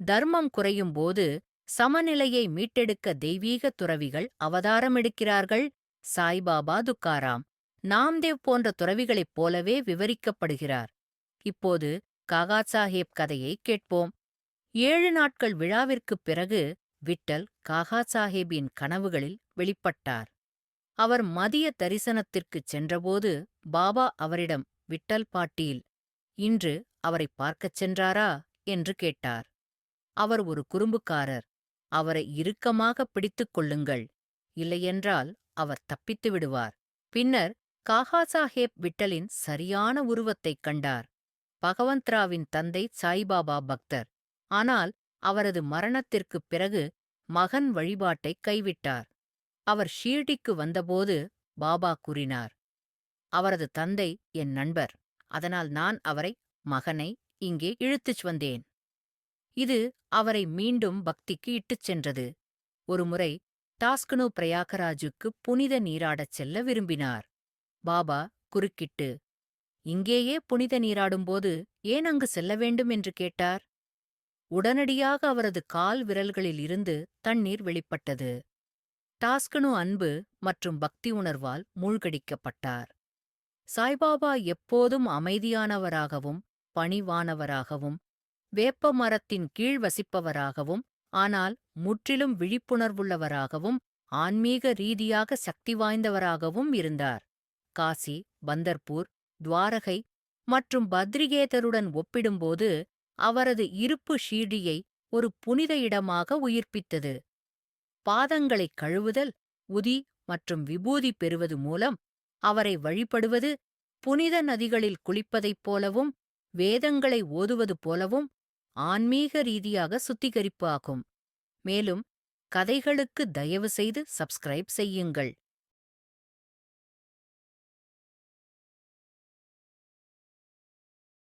தர்மம் குறையும் போது சமநிலையை மீட்டெடுக்க தெய்வீக துறவிகள் அவதாரமெடுக்கிறார்கள் சாய்பாபா துக்காராம் நாம்தேவ் போன்ற துறவிகளைப் போலவே விவரிக்கப்படுகிறார். இப்போது காகாசாஹேப் சாஹேப் கதையை கேட்போம். ஏழு நாட்கள் விழாவிற்குப் பிறகு விட்டல் காகாசாஹேபின் கனவுகளில் வெளிப்பட்டார். அவர் மதிய தரிசனத்திற்குச் சென்றபோது பாபா அவரிடம் விட்டல் பாட்டீல் இன்று அவரைப் பார்க்கச் சென்றாரா? என்று கேட்டார். அவர் ஒரு குறும்புக்காரர். அவரை இறுக்கமாக பிடித்துக் கொள்ளுங்கள். இல்லையென்றால் அவர் தப்பித்து விடுவார். பின்னர் காகா சாஹேப் விட்டலின் சரியான உருவத்தைக் கண்டார். பகவந்த்ராவின் தந்தை சாய்பாபா பக்தர். ஆனால் அவரது மரணத்திற்குப் பிறகு மகன் வழிபாட்டைக் கைவிட்டார். அவர் ஷீர்டிக்கு வந்தபோது பாபா கூறினார் அவரது தந்தை என் நண்பர். அதனால் நான் அவரை மகனை இங்கே இழுத்துச் வந்தேன். இது அவரை மீண்டும் பக்திக்கு இட்டுச் சென்றது. ஒருமுறை டாஸ்கனு பிரயாகராஜுக்கு புனித நீராடச் செல்ல விரும்பினார். பாபா குறுக்கிட்டு இங்கேயே புனித நீராடும்போது ஏன் அங்கு செல்ல வேண்டும்? என்று கேட்டார். உடனடியாக அவரது கால் விரல்களில் இருந்து தண்ணீர் வெளிப்பட்டது. டாஸ்கனு அன்பு மற்றும் பக்தி உணர்வால் மூழ்கடிக்கப்பட்டார். சாய்பாபா எப்போதும் அமைதியானவராகவும் பணிவானவராகவும் வேப்ப மரத்தின் கீழ் வசிப்பவராகவும் ஆனால் முற்றிலும் விழிப்புணர்வுள்ளவராகவும் ஆன்மீக ரீதியாக சக்தி வாய்ந்தவராகவும் இருந்தார். காசி பந்தர்பூர் துவாரகை மற்றும் பத்ரிகேதருடன் ஒப்பிடும்போது அவரது இருப்பு ஷீடியை ஒரு புனித இடமாக உயிர்ப்பித்தது. பாதங்களைக் கழுவுதல் உதி மற்றும் விபூதி பெறுவது மூலம் அவரை வழிபடுவது புனித நதிகளில் குளிப்பதைப் போலவும் வேதங்களை ஓதுவது போலவும் ஆன்மீக ரீதியாக சுத்திகரிப்பு ஆகும். மேலும் கதைகளுக்கு தயவு செய்து சப்ஸ்கிரைப் செய்யுங்கள்.